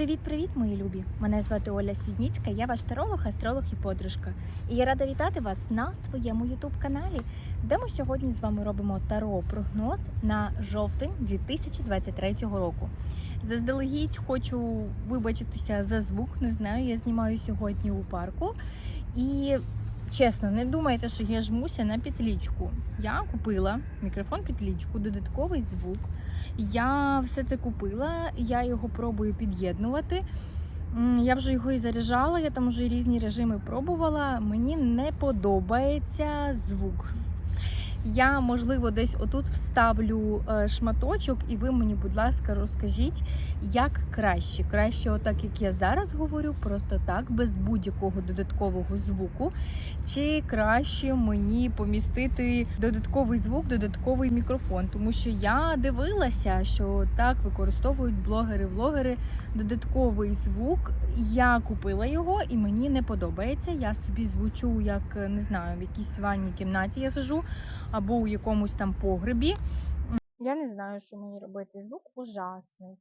Привіт-привіт, мої любі! Мене звати Оля Свідніцька, я ваш таролог, астролог і подружка. І я рада вітати вас на своєму ютуб-каналі, де ми сьогодні з вами робимо таро прогноз на жовтень 2023 року. Заздалегідь хочу вибачитися за звук. Не знаю, я знімаю сьогодні у парку. І чесно, не думайте, що я жмуся на петлічку. Я купила мікрофон петлічку, додатковий звук. Я все це купила, я його пробую під'єднувати. Я вже його і заряджала, я там вже різні режими пробувала. Мені не подобається звук. Я, можливо, десь отут вставлю е, шматочок, і ви мені, будь ласка, розкажіть, як краще. Краще, отак, як я зараз говорю, просто так, без будь-якого додаткового звуку. Чи краще мені помістити додатковий звук, додатковий мікрофон? Тому що я дивилася, що так використовують блогери-влогери додатковий звук. Я купила його і мені не подобається. Я собі звучу, як не знаю, в якійсь ванній кімнаті я сижу або у якомусь там погребі. Я не знаю, що мені робити. Звук ужасний.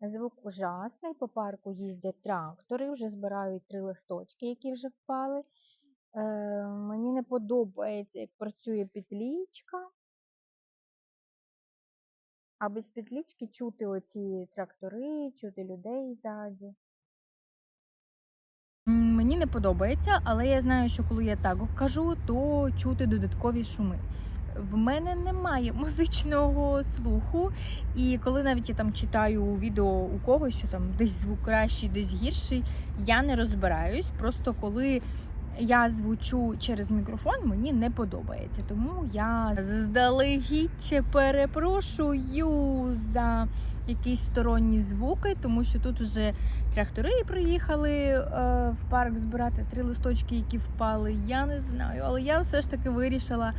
Звук ужасний. По парку їздять трактори, вже збирають три листочки, які вже впали. Е, мені не подобається, як працює петлічка. А без петлічки чути оці трактори, чути людей ззаді. Мені не подобається, але я знаю, що коли я так кажу, то чути додаткові шуми. В мене немає музичного слуху, і коли навіть я там читаю відео у когось, що там десь звук кращий, десь гірший, я не розбираюсь. Просто коли я звучу через мікрофон, мені не подобається. Тому я заздалегідь перепрошую за якісь сторонні звуки, тому що тут вже трактори приїхали е, в парк збирати три листочки, які впали. Я не знаю, але я все ж таки вирішила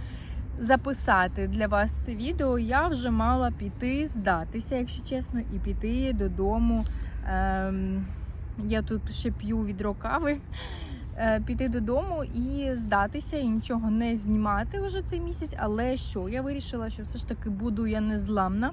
записати для вас це відео. Я вже мала піти здатися, якщо чесно, і піти додому. Ем, я тут ще п'ю відро кави. е, Піти додому і здатися, і нічого не знімати вже цей місяць. Але що? Я вирішила, що все ж таки буду я незламна.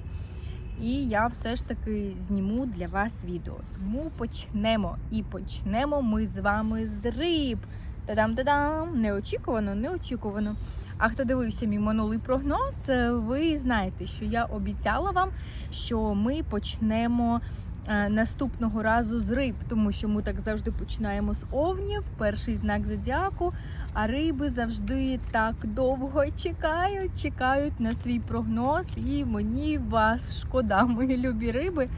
І я все ж таки зніму для вас відео. Тому почнемо. І почнемо ми з вами з риб. Та-дам-та-дам! Неочікувано, неочікувано. А хто дивився мій минулий прогноз, ви знаєте, що я обіцяла вам, що ми почнемо наступного разу з риб, тому що ми так завжди починаємо з овнів, перший знак зодіаку. А риби завжди так довго чекають, чекають на свій прогноз, і мені вас шкода, мої любі риби.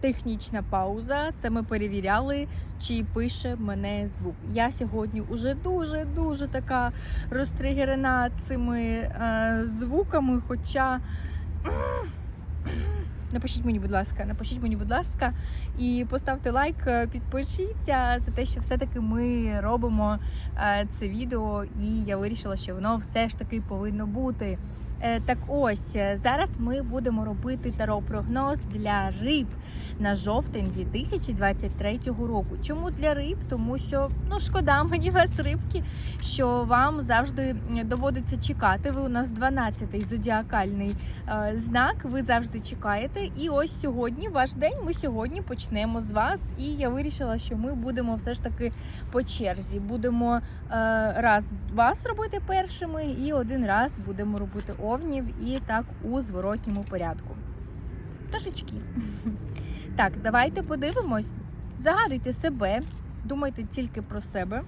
Технічна пауза. Це ми перевіряли, чи пише мене звук. Я сьогодні уже дуже дуже така розтригерена цими е, звуками. Хоча напишіть мені, будь ласка, напишіть мені, будь ласка, і поставте лайк, е, підпишіться за те, що все-таки ми робимо е, це відео, і я вирішила, що воно все ж таки повинно бути. Е, Так ось е, зараз ми будемо робити таро-прогноз для риб на жовтень 2023 року. Чому для риб? Тому що ну шкода мені вас рибки, що вам завжди доводиться чекати. Ви у нас 12-й зодіакальний е, знак. Ви завжди чекаєте. І ось сьогодні ваш день. Ми сьогодні почнемо з вас. І я вирішила, що ми будемо все ж таки по черзі. Будемо раз вас робити першими, і один раз будемо робити овнів, і так у зворотньому порядку. Пташечки. Так, давайте подивимось. Загадуйте себе, думайте тільки про себе.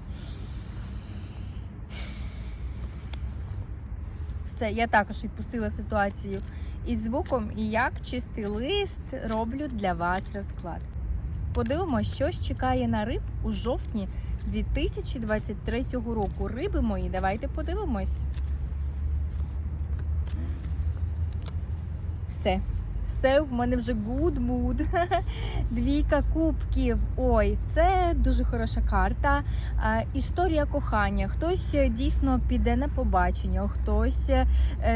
Все, я також відпустила ситуацію із звуком, і як чистий лист роблю для вас розклад. Подивимось, що ж чекає на риб у жовтні 2023 року. Риби мої, давайте подивимось. Все. Все, в мене вже good mood. Двійка кубків. Ой, це дуже хороша карта. Історія кохання. Хтось е, дійсно піде на побачення, хтось е,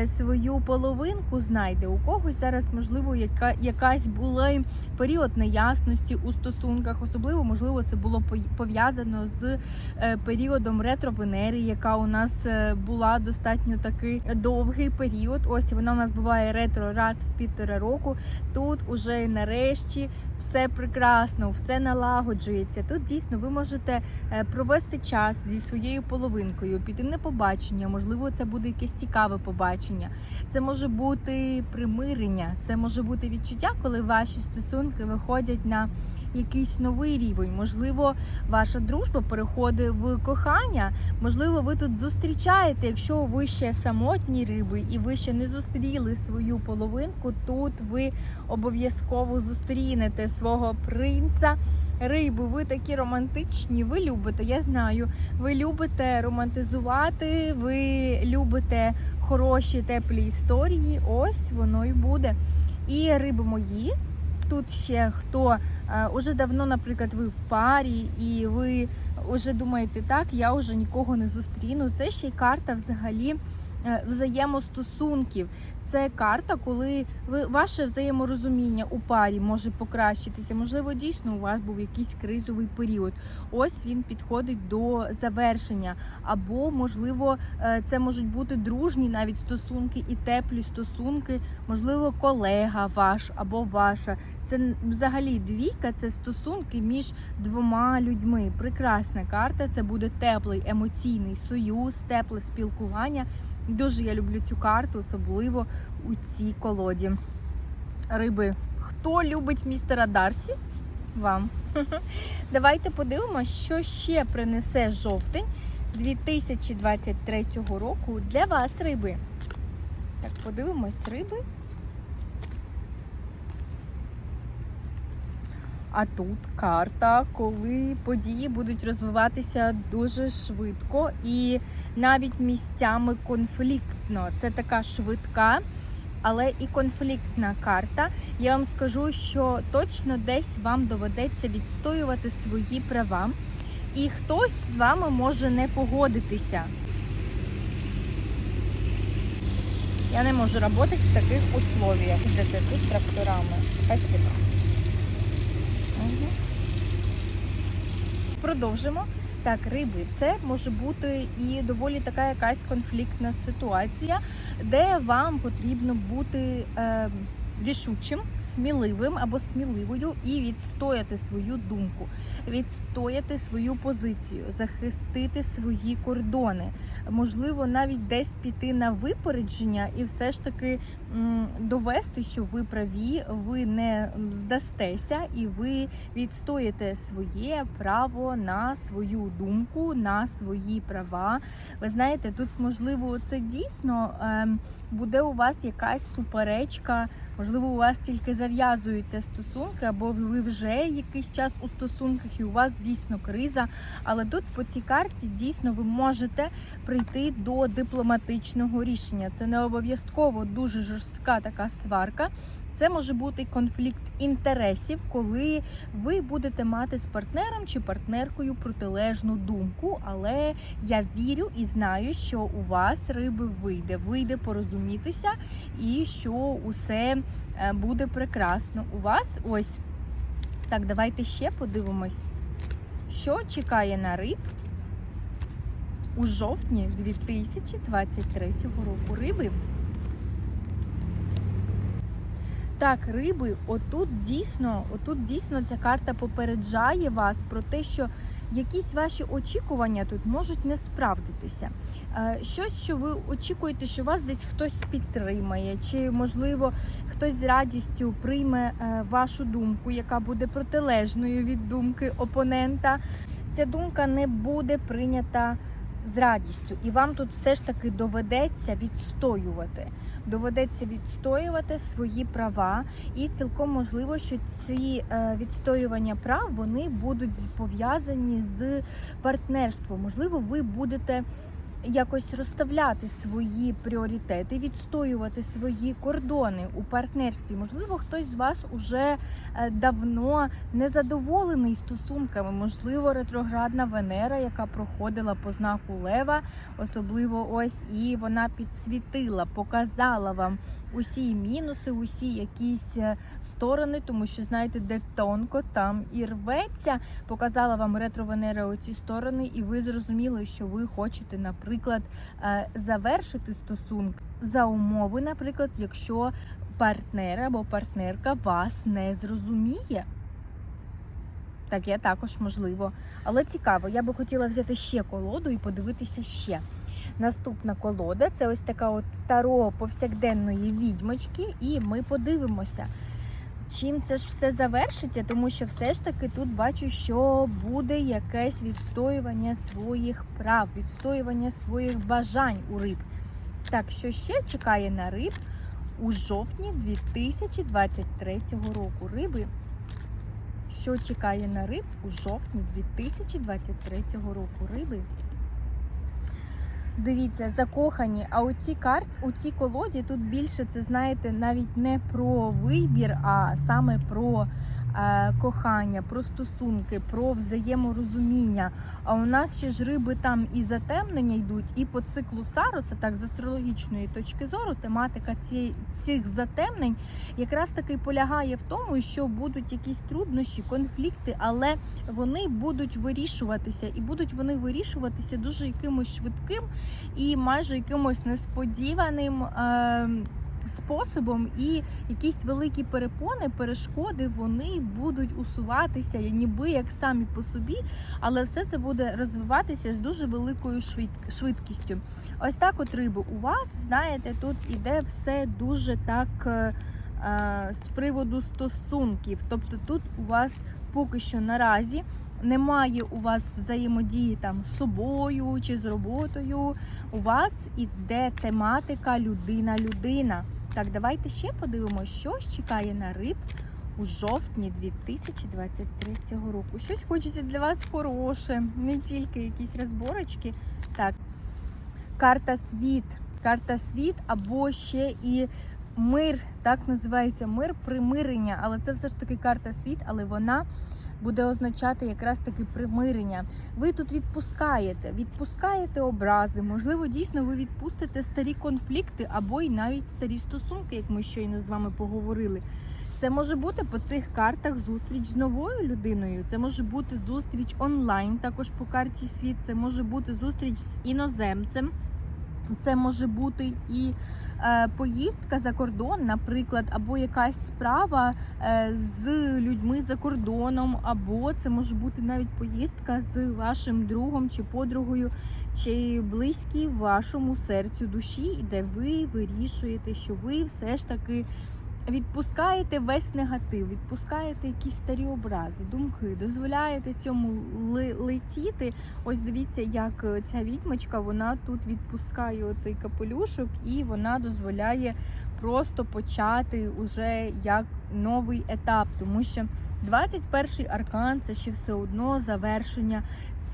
свою половинку знайде. У когось зараз, можливо, яка, якась була період неясності у стосунках. Особливо, можливо, це було пов'язано з е, періодом ретро-Венери, яка у нас е, була достатньо такий довгий період. Ось вона у нас буває ретро раз в півтора року. Тут уже нарешті все прекрасно, все налагоджується. Тут дійсно ви можете е, провести час зі своєю половинкою, піти на побачення. Можливо, це буде якесь цікаве побачення. Це може бути примирення, це може бути відчуття, коли ваші стосунки виходять на якийсь новий рівень. Можливо, ваша дружба переходить в кохання. Можливо, ви тут зустрічаєте, якщо ви ще самотні риби і ви ще не зустріли свою половинку, тут ви обов'язково зустрінете свого принца. Риби, ви такі романтичні, ви любите, я знаю. Ви любите романтизувати, ви любите хороші теплі історії. Ось воно і буде. І риби мої. Тут ще хто е, уже давно, наприклад, ви в парі, і ви вже думаєте, так, я вже нікого не зустріну. Це ще й карта взагалі взаємостосунків. Це карта, коли ви ваше взаєморозуміння у парі може покращитися. Можливо, дійсно у вас був якийсь кризовий період. Ось він підходить до завершення. Або, можливо, е, це можуть бути дружні навіть стосунки і теплі стосунки, можливо, колега ваш або ваша. Це взагалі двійка, це стосунки між двома людьми. Прекрасна карта. Це буде теплий емоційний союз, тепле спілкування. Дуже я люблю цю карту, особливо у цій колоді. Риби. Хто любить містера Дарсі? Вам. Давайте подивимося, що ще принесе жовтень 2023 року для вас, риби. Так, подивимось, риби. А тут карта, коли події будуть розвиватися дуже швидко і навіть місцями конфліктно. Це така швидка, але і конфліктна карта. Я вам скажу, що точно десь вам доведеться відстоювати свої права, і хтось з вами може не погодитися. Я не можу працювати в таких условиях. Їздити тут тракторами. Спасибо. Мгм. Продовжимо. Так, риби, це може бути і доволі така якась конфліктна ситуація, де вам потрібно бути е, рішучим, сміливим або сміливою і відстояти свою думку, відстояти свою позицію, захистити свої кордони. Можливо, навіть десь піти на випередження і все ж таки довести, що ви праві, ви не здастеся і ви відстоїте своє право на свою думку, на свої права. Ви знаєте, тут можливо це дійсно ем, буде у вас якась суперечка, можливо, у вас тільки зав'язуються стосунки, або ви вже якийсь час у стосунках, і у вас дійсно криза. Але тут по цій карті дійсно ви можете прийти до дипломатичного рішення. Це не обов'язково дуже жорстка така сварка. Це може бути конфлікт інтересів, коли ви будете мати з партнером чи партнеркою протилежну думку. Але я вірю і знаю, що у вас риби вийде, вийде порозумітися, і що усе е, буде прекрасно. У вас ось так, давайте ще подивимось, що чекає на риб у жовтні 2023 року. Риби. Так, риби, отут дійсно, отут дійсно ця карта попереджає вас про те, що якісь ваші очікування тут можуть не справдитися. Е, Щось, що ви очікуєте, що вас десь хтось підтримає, чи можливо хтось з радістю прийме е, вашу думку, яка буде протилежною від думки опонента. Ця думка не буде прийнята з радістю, і вам тут все ж таки доведеться відстоювати. Доведеться відстоювати свої права, і цілком можливо, що ці е, відстоювання прав вони будуть пов'язані з партнерством. Можливо, ви будете якось розставляти свої пріоритети, відстоювати свої кордони у партнерстві. Можливо, хтось з вас уже е, давно незадоволений стосунками. Можливо, ретроградна Венера, яка проходила по знаку Лева, особливо ось і вона підсвітила, показала вам усі мінуси, усі якісь е, сторони, тому що знаєте, де тонко там і рветься. Показала вам ретро Венера оці сторони, і ви зрозуміли, що ви хочете, наприклад, е, завершити стосунки за умови, наприклад, якщо партнер або партнерка вас не зрозуміє. Таке також можливо. Але цікаво, я би хотіла взяти ще колоду і подивитися ще. Наступна колода це ось така от таро повсякденної відьмочки, і ми подивимося, чим це ж все завершиться, тому що все ж таки тут бачу, що буде якесь відстоювання своїх прав, відстоювання своїх бажань у риб. Так, що ще чекає на риб у жовтні 2023 року? Риби, що чекає на риб у жовтні 2023 року? Риби. Дивіться, закохані. А у цій карт, у цій колоді тут більше це знаєте навіть не про вибір, а саме про кохання, про стосунки, про взаєморозуміння. А у нас ще ж риби там і затемнення йдуть, і по циклу Сароса, так з астрологічної точки зору, тематика ці, цих затемнень якраз таки полягає в тому, що будуть якісь труднощі, конфлікти, але вони будуть вирішуватися, і будуть вони вирішуватися дуже якимось швидким і майже якимось несподіваним. Е- Способом і якісь великі перепони, перешкоди вони будуть усуватися, ніби як самі по собі, але все це буде розвиватися з дуже великою швид- швидкістю. Ось так, от риби, у вас знаєте, тут іде все дуже так е, е, з приводу стосунків. Тобто тут у вас поки що наразі немає у вас взаємодії там з собою чи з роботою. У вас іде тематика людина-людина. Так, давайте ще подивимося, що чекає на риб у жовтні 2023 року. Щось хочеться для вас хороше, не тільки якісь розборочки. Так, карта світ. Карта світ або ще і мир, так називається мир, примирення. Але це все ж таки карта світ, але вона буде означати якраз таки примирення. Ви тут відпускаєте, відпускаєте образи. Можливо, дійсно ви відпустите старі конфлікти або й навіть старі стосунки, як ми щойно з вами поговорили. Це може бути по цих картах зустріч з новою людиною. Це може бути зустріч онлайн, також по карті світ. Це може бути зустріч з іноземцем. Це може бути і е, поїздка за кордон, наприклад, або якась справа е, з людьми за кордоном, або це може бути навіть поїздка з вашим другом чи подругою, чи близький вашому серцю душі, де ви вирішуєте, що ви все ж таки. Відпускаєте весь негатив, відпускаєте якісь старі образи, думки, дозволяєте цьому летіти. Ось дивіться, як е, ця відьмочка вона тут відпускає оцей капелюшок, і вона дозволяє просто почати уже як новий етап, тому що 21-й аркан це ще все одно завершення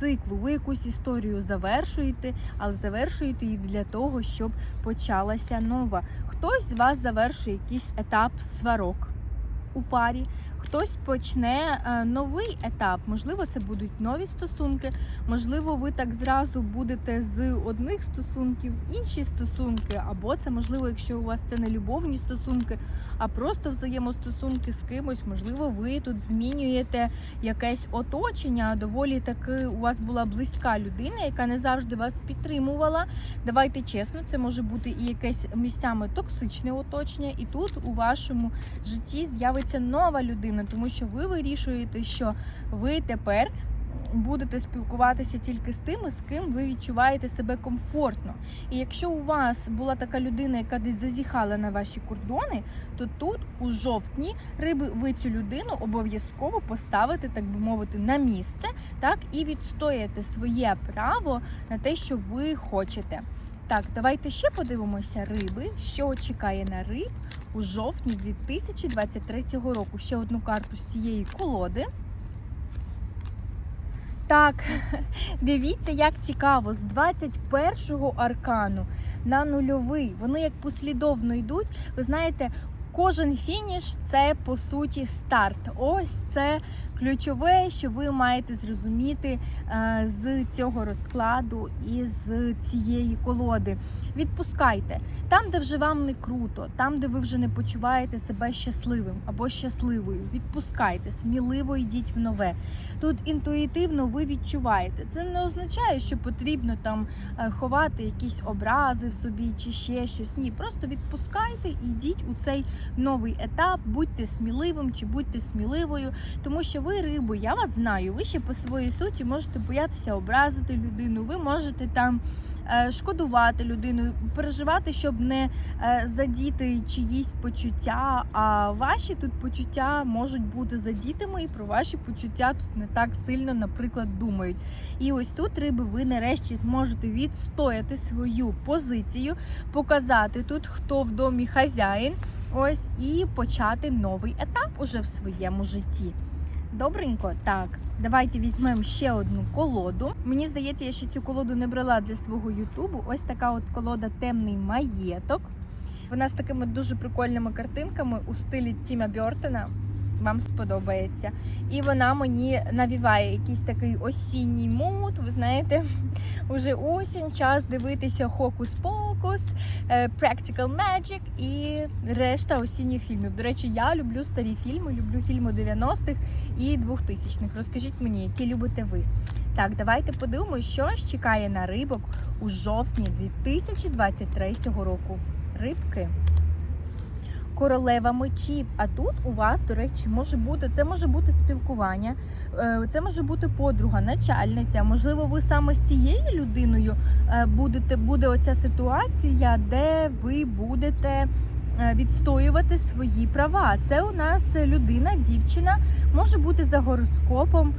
циклу. Ви якусь історію завершуєте, але завершуєте її для того, щоб почалася нова. Хтось з вас завершує якийсь етап сварок у парі, хтось почне е, новий етап. Можливо, це будуть нові стосунки. Можливо, ви так зразу будете з одних стосунків в інші стосунки, або це можливо, якщо у вас це не любовні стосунки, а просто взаємостосунки з кимось. Можливо, ви тут змінюєте якесь оточення. Доволі таки у вас була близька людина, яка не завжди вас підтримувала. Давайте чесно, це може бути і якесь місцями токсичне оточення, і тут у вашому житті з'явиться нова людина, тому що ви вирішуєте, що ви тепер. Будете спілкуватися тільки з тими, з ким ви відчуваєте себе комфортно. І якщо у вас була така людина, яка десь зазіхала на ваші кордони, то тут, у жовтні, риби ви цю людину обов'язково поставите, так би мовити, на місце, так і відстояти своє право на те, що ви хочете. Так, давайте ще подивимося риби, що чекає на риб у жовтні 2023 року. Ще одну карту з цієї колоди. Так, дивіться, як цікаво, з 21-го аркану на нульовий. Вони як послідовно йдуть. Ви знаєте, кожен фініш це по суті старт. Ось це Ключове, що ви маєте зрозуміти е, з цього розкладу і з цієї колоди. Відпускайте там, де вже вам не круто, там, де ви вже не почуваєте себе щасливим або щасливою. Відпускайте, сміливо йдіть в нове. Тут інтуїтивно ви відчуваєте. Це не означає, що потрібно там е, ховати якісь образи в собі чи ще щось. Ні, просто відпускайте і йдіть у цей новий етап, будьте сміливим чи будьте сміливою, тому що ви риби, я вас знаю. Ви ще по своїй суті можете боятися образити людину. Ви можете там. е, Шкодувати людину, переживати, щоб не е, задіти чиїсь почуття. А ваші тут почуття можуть бути задітими, і про ваші почуття тут не так сильно, наприклад, думають. І ось тут, риби, ви нарешті зможете відстояти свою позицію, показати тут, хто в домі хазяїн. Ось і почати новий етап уже в своєму житті. Добренько, так. Давайте візьмемо ще одну колоду. Мені здається, я ще цю колоду не брала для свого Ютубу. Ось така от колода темний маєток. Вона з такими дуже прикольними картинками у стилі Тіма Бьортона. Вам сподобається. І вона мені навіває якийсь такий осінній мут. Ви знаєте, уже осінь, час дивитися Хокус-Покус, е, Practical Magic і решта осінніх фільмів. До речі, я люблю старі фільми, люблю фільми 90-х і 2000-х. Розкажіть мені, які любите ви. Так, давайте подивимося, що ж чекає на рибок у жовтні 2023 року. Рибки. Королева мечів. А тут у вас, до речі, може бути це може бути спілкування, е, це може бути подруга, начальниця. Можливо, ви саме з цією людиною е, будете буде оця ситуація, де ви будете е, відстоювати свої права. Це у нас людина, дівчина, може бути за гороскопом.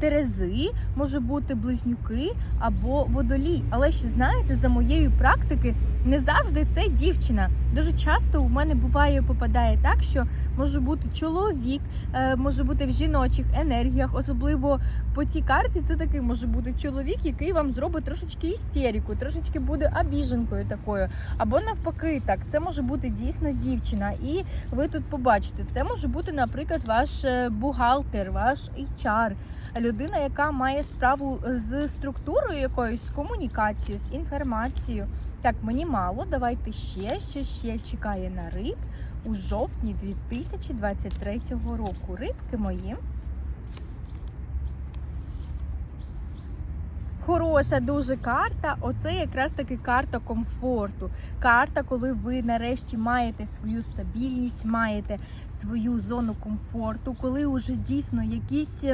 Терези, може бути близнюки або водолій. Але ще знаєте, за моєю практики не завжди це дівчина. Дуже часто у мене буває попадає так, що може бути чоловік, е, може бути в жіночих енергіях, особливо по цій карті. Це такий може бути чоловік, який вам зробить трошечки істерику, трошечки буде обіженкою такою. Або навпаки, так це може бути дійсно дівчина. І ви тут побачите, це може бути, наприклад, ваш е, бухгалтер, ваш HR, людина, яка має справу з структурою якоюсь, з комунікацією, з інформацією. Так, мені мало. Давайте ще, ще, ще чекає на риб у жовтні 2023 року. Рибки мої. Хороша дуже карта. Оце якраз таки карта комфорту. Карта, коли ви нарешті маєте свою стабільність, маєте свою зону комфорту, коли вже дійсно якісь.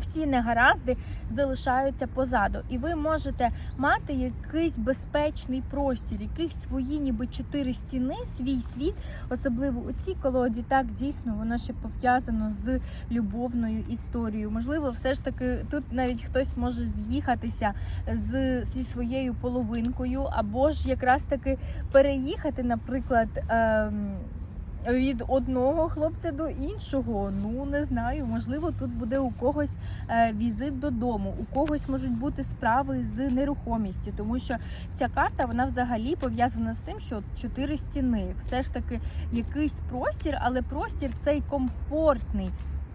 Всі негаразди залишаються позаду, і ви можете мати якийсь безпечний простір, якісь свої, ніби чотири стіни, свій світ, особливо у цій колоді. Так дійсно воно ще пов'язано з любовною історією. Можливо, все ж таки тут навіть хтось може з'їхатися з зі своєю половинкою, або ж якраз таки переїхати, наприклад. Ем, від одного хлопця до іншого. Ну не знаю. Можливо, тут буде у когось е, візит додому, у когось можуть бути справи з нерухомістю, тому що ця карта вона взагалі пов'язана з тим, що чотири стіни, все ж таки якийсь простір, але простір цей комфортний.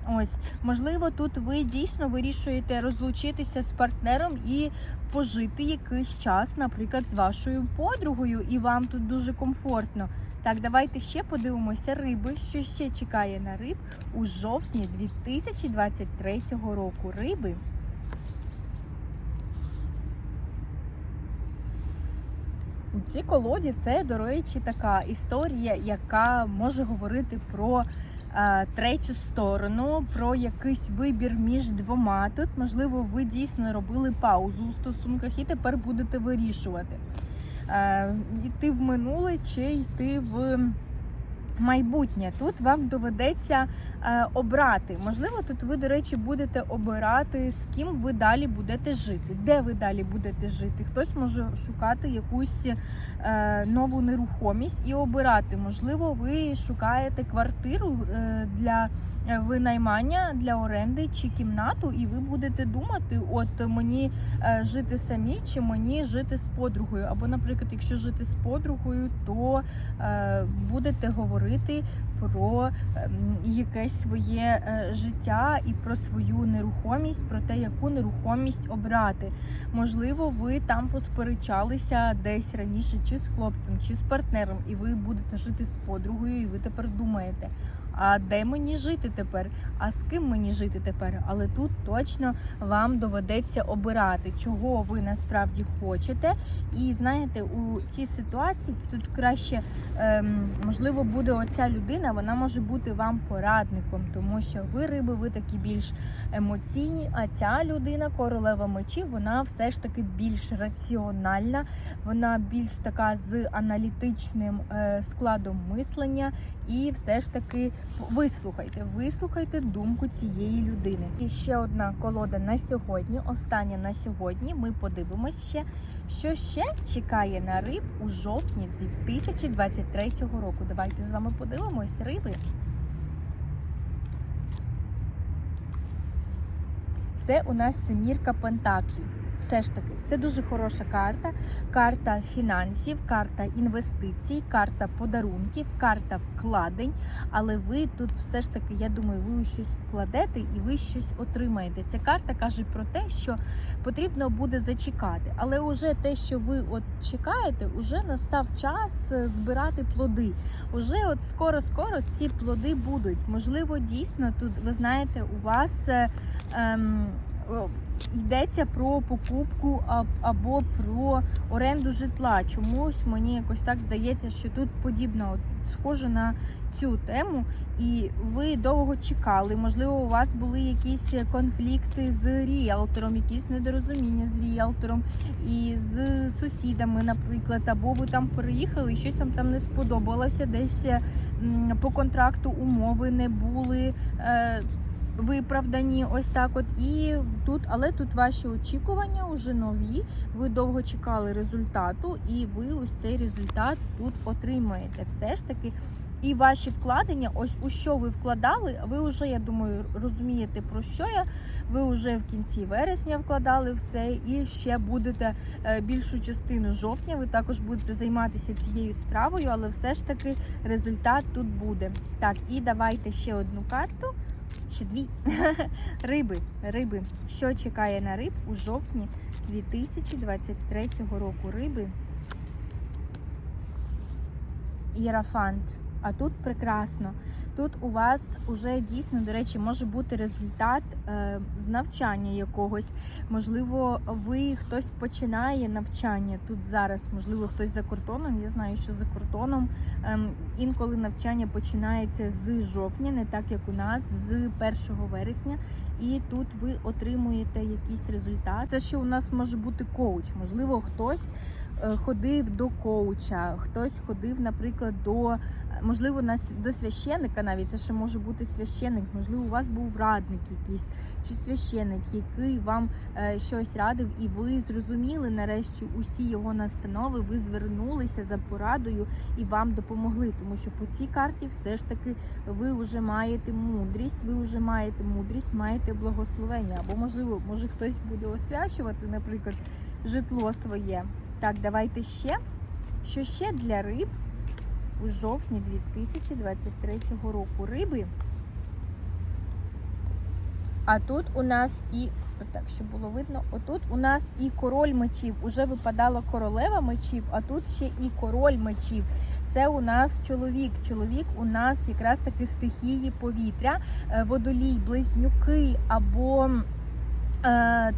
Ось, можливо, тут ви дійсно вирішуєте розлучитися з партнером і пожити якийсь час, наприклад, з вашою подругою, і вам тут дуже комфортно. Так, давайте ще подивимося риби, що ще чекає на риб у жовтні 2023 року. Риби. У цій колоді це, до речі, така історія, яка може говорити про третю сторону, про якийсь вибір між двома. Тут, можливо, ви дійсно робили паузу у стосунках і тепер будете вирішувати. Е, йти в минуле чи йти в майбутнє. Тут вам доведеться е, обрати. Можливо, тут ви, до речі, будете обирати, з ким ви далі будете жити, де ви далі будете жити. Хтось може шукати якусь е, нову нерухомість і обирати. Можливо, ви шукаєте квартиру е, для винаймання для оренди чи кімнату, і ви будете думати, от мені е, жити самі чи мені жити з подругою. Або, наприклад, якщо жити з подругою, то е, будете говорити про ем, якесь своє е, життя і про свою нерухомість, про те, яку нерухомість обрати. Можливо, ви там посперечалися десь раніше, чи з хлопцем, чи з партнером, і ви будете жити з подругою, і ви тепер думаєте. А де мені жити тепер? А з ким мені жити тепер? Але тут точно вам доведеться обирати, чого ви насправді хочете. І знаєте, у цій ситуації тут краще ем, можливо буде оця людина, вона може бути вам порадником, тому що ви риби, ви такі більш емоційні. А ця людина, королева мечів, вона все ж таки більш раціональна, вона більш така з аналітичним е, складом мислення. І все ж таки вислухайте, вислухайте думку цієї людини. І ще одна колода на сьогодні. Остання на сьогодні. Ми подивимось ще, що ще чекає на риб у жовтні 2023 року. Давайте з вами подивимось риби. Це у нас семірка пентаклів. Все ж таки, це дуже хороша карта. Карта фінансів, карта інвестицій, карта подарунків, карта вкладень. Але ви тут все ж таки, я думаю, ви щось вкладете і ви щось отримаєте. Ця карта каже про те, що потрібно буде зачекати. Але уже те, що ви от чекаєте, уже настав час е, збирати плоди. Уже от скоро-скоро ці плоди будуть. Можливо, дійсно тут ви знаєте, у вас. е, Ем, йдеться про покупку або про оренду житла. Чомусь мені якось так здається, що тут подібно схоже на цю тему, і ви довго чекали. Можливо, у вас були якісь конфлікти з ріелтором, якісь недорозуміння з ріелтором і з сусідами, наприклад, або ви там переїхали, і щось вам там не сподобалося, десь по контракту умови не були. Виправдані, ось так от. І тут, але тут ваші очікування вже нові. Ви довго чекали результату, і ви ось цей результат тут отримаєте. Все ж таки. І ваші вкладення, ось у що ви вкладали, ви вже, я думаю, розумієте про що я. Ви вже в кінці вересня вкладали в це, і ще будете е, більшу частину жовтня. Ви також будете займатися цією справою, але все ж таки результат тут буде. Так, і давайте ще одну карту. Ще дві риби. Риби. Що чекає на риб у жовтні 2023 року? Риби. Іерафант. А тут прекрасно. Тут у вас уже дійсно, до речі, може бути результат е, з навчання якогось. Можливо, ви хтось починає навчання тут зараз. Можливо, хтось за кордоном. Я знаю, що за кордоном е, інколи навчання починається з жовтня, не так як у нас, з 1 вересня. І тут ви отримуєте якийсь результат. Це ще у нас може бути коуч. Можливо, хтось е, ходив до коуча, хтось ходив, наприклад, до можливо, на с- до священника навіть це ще може бути священник, можливо, у вас був радник якийсь чи священник, який вам е, щось радив, і ви зрозуміли нарешті усі його настанови. Ви звернулися за порадою і вам допомогли. Тому що по цій карті все ж таки ви вже маєте мудрість, ви вже маєте мудрість, маєте благословення. Або можливо, може хтось буде освячувати, наприклад, житло своє. Так, давайте ще. Що ще для риб у жовтні 2023 року риби. А тут у нас і так, щоб було видно, отут у нас і король мечів. Уже випадала королева мечів, а тут ще і король мечів. Це у нас чоловік. Чоловік у нас якраз таки стихії повітря, е, водолій, близнюки або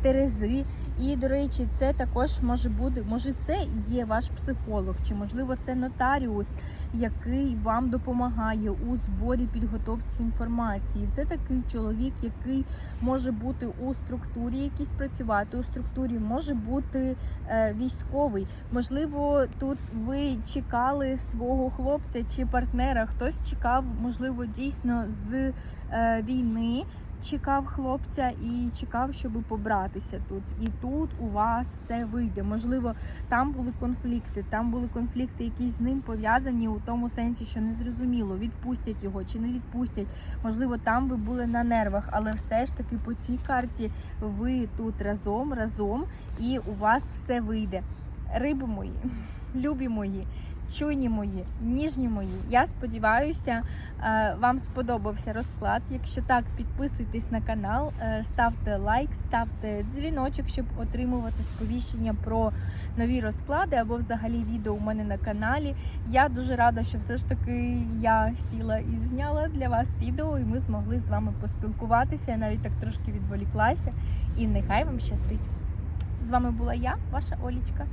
терези. І, до речі, це також може бути, може, це є ваш психолог, чи можливо це нотаріус, який вам допомагає у зборі підготовці інформації. Це такий чоловік, який може бути у структурі, якійсь працювати у структурі, може бути е, військовий. Можливо, тут ви чекали свого хлопця чи партнера. Хтось чекав, можливо, дійсно з е, війни чекав хлопця і чекав, щоб побратися тут. І тут у вас це вийде. Можливо, там були конфлікти, там були конфлікти, які з ним пов'язані у тому сенсі, що не зрозуміло, відпустять його чи не відпустять. Можливо, там ви були на нервах, але все ж таки по цій карті ви тут разом, разом, і у вас все вийде. Риби мої, любі мої. Чуйні мої, ніжні мої. Я сподіваюся, е, вам сподобався розклад. Якщо так, підписуйтесь на канал, е, ставте лайк, ставте дзвіночок, щоб отримувати сповіщення про нові розклади або взагалі відео у мене на каналі. Я дуже рада, що все ж таки я сіла і зняла для вас відео, і ми змогли з вами поспілкуватися. Я навіть так трошки відволіклася. І нехай вам щастить. З вами була я, ваша Олічка.